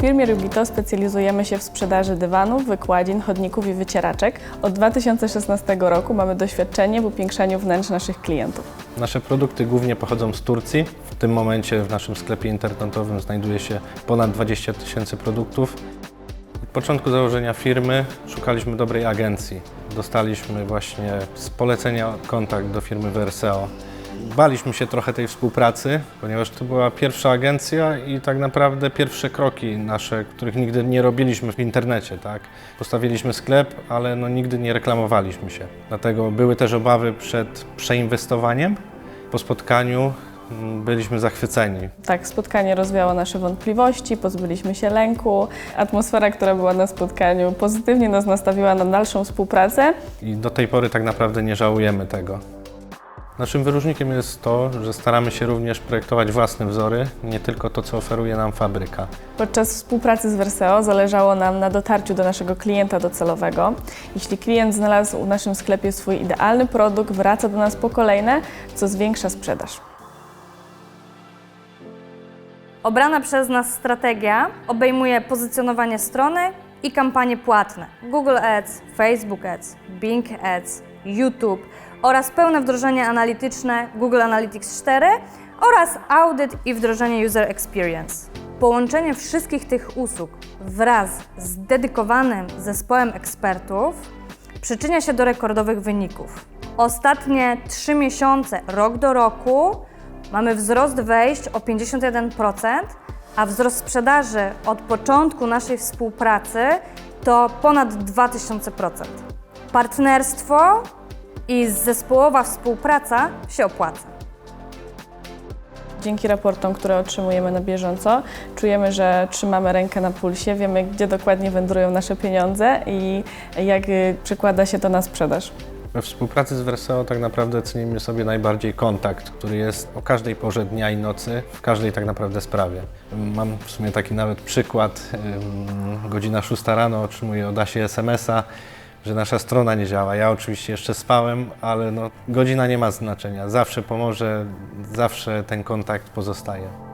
firmie Rubito specjalizujemy się w sprzedaży dywanów, wykładzin, chodników i wycieraczek. Od 2016 roku mamy doświadczenie w upiększaniu wnętrz naszych klientów. Nasze produkty głównie pochodzą z Turcji. W tym momencie w naszym sklepie internetowym znajduje się ponad 20 tysięcy produktów. Od początku założenia firmy szukaliśmy dobrej agencji. Dostaliśmy właśnie z polecenia kontakt do firmy Verseo. Baliśmy się trochę tej współpracy, ponieważ to była pierwsza agencja i tak naprawdę pierwsze kroki nasze, których nigdy nie robiliśmy w internecie. Tak? Postawiliśmy sklep, ale no, nigdy nie reklamowaliśmy się. Dlatego były też obawy przed przeinwestowaniem. Po spotkaniu mm, byliśmy zachwyceni. Tak, spotkanie rozwiało nasze wątpliwości, pozbyliśmy się lęku. Atmosfera, która była na spotkaniu, pozytywnie nas nastawiła na dalszą współpracę. I do tej pory tak naprawdę nie żałujemy tego. Naszym wyróżnikiem jest to, że staramy się również projektować własne wzory, nie tylko to, co oferuje nam fabryka. Podczas współpracy z Verseo zależało nam na dotarciu do naszego klienta docelowego. Jeśli klient znalazł w naszym sklepie swój idealny produkt, wraca do nas po kolejne, co zwiększa sprzedaż. Obrana przez nas strategia obejmuje pozycjonowanie strony i kampanie płatne Google Ads, Facebook Ads, Bing Ads, YouTube oraz pełne wdrożenie analityczne Google Analytics 4 oraz audyt i wdrożenie User Experience. Połączenie wszystkich tych usług wraz z dedykowanym zespołem ekspertów przyczynia się do rekordowych wyników. Ostatnie 3 miesiące, rok do roku, mamy wzrost wejść o 51%, a wzrost sprzedaży od początku naszej współpracy to ponad 2000%. Partnerstwo i zespołowa współpraca się opłaca. Dzięki raportom, które otrzymujemy na bieżąco, czujemy, że trzymamy rękę na pulsie, wiemy, gdzie dokładnie wędrują nasze pieniądze i jak y, przekłada się to na sprzedaż. We współpracy z Verseo tak naprawdę cenimy sobie najbardziej kontakt, który jest o każdej porze dnia i nocy, w każdej tak naprawdę sprawie. Mam w sumie taki nawet przykład. Godzina 6 rano otrzymuję od Asi SMS-a, że nasza strona nie działa. Ja oczywiście jeszcze spałem, ale no, godzina nie ma znaczenia. Zawsze pomoże, zawsze ten kontakt pozostaje.